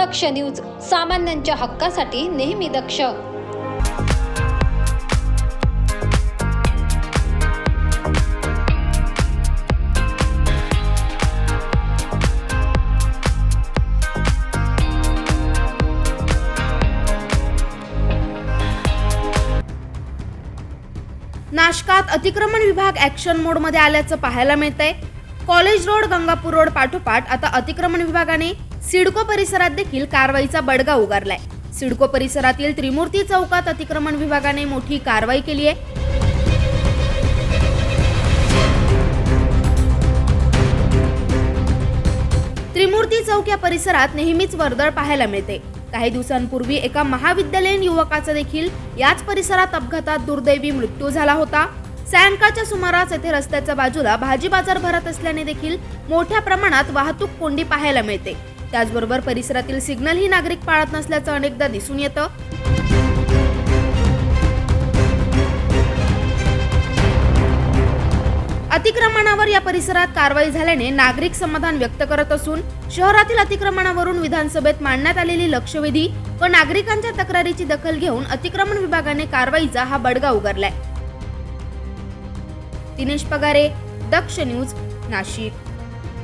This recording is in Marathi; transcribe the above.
दक्ष न्यूज सामान्यांच्या हक्कासाठी नेहमी दक्ष. नाशकात अतिक्रमण विभाग ऍक्शन मोडमध्ये आल्याचं पाहायला मिळतंय. कॉलेज रोड गंगापूर रोड पाठोपाठ आता अतिक्रमण विभागाने सिडको परिसरात देखील कारवाईचा बडगा उगारलाय. सिडको परिसरातील त्रिमूर्ती चौकात अतिक्रमण विभागाने मोठी कारवाई केली आहे. त्रिमूर्ती चौक या परिसरात नेहमीच वर्दळ पाहायला मिळते. काही दिवसांपूर्वी एका महाविद्यालयीन युवकाचा देखील याच परिसरात अपघातात दुर्दैवी मृत्यू झाला होता. सायंकाळच्या सुमारास येथे रस्त्याच्या बाजूला भाजी बाजार भरत असल्याने देखील मोठ्या प्रमाणात वाहतूक कोंडी पाहायला मिळते. त्याचबरोबर परिसरातील सिग्नल ही नागरिक पाळत नसल्याचं अनेकदा दिसून येतं. अतिक्रमणावर या परिसरात कारवाई झाल्याने नागरिक समाधान व्यक्त करत असून शहरातील अतिक्रमणावरून विधानसभेत मांडण्यात आलेली लक्षवेधी व नागरिकांच्या तक्रारीची दखल घेऊन अतिक्रमण विभागाने कारवाईचा हा बडगा उगारलाय. दिनेश पगारे दक्ष न्यूज नाशिक.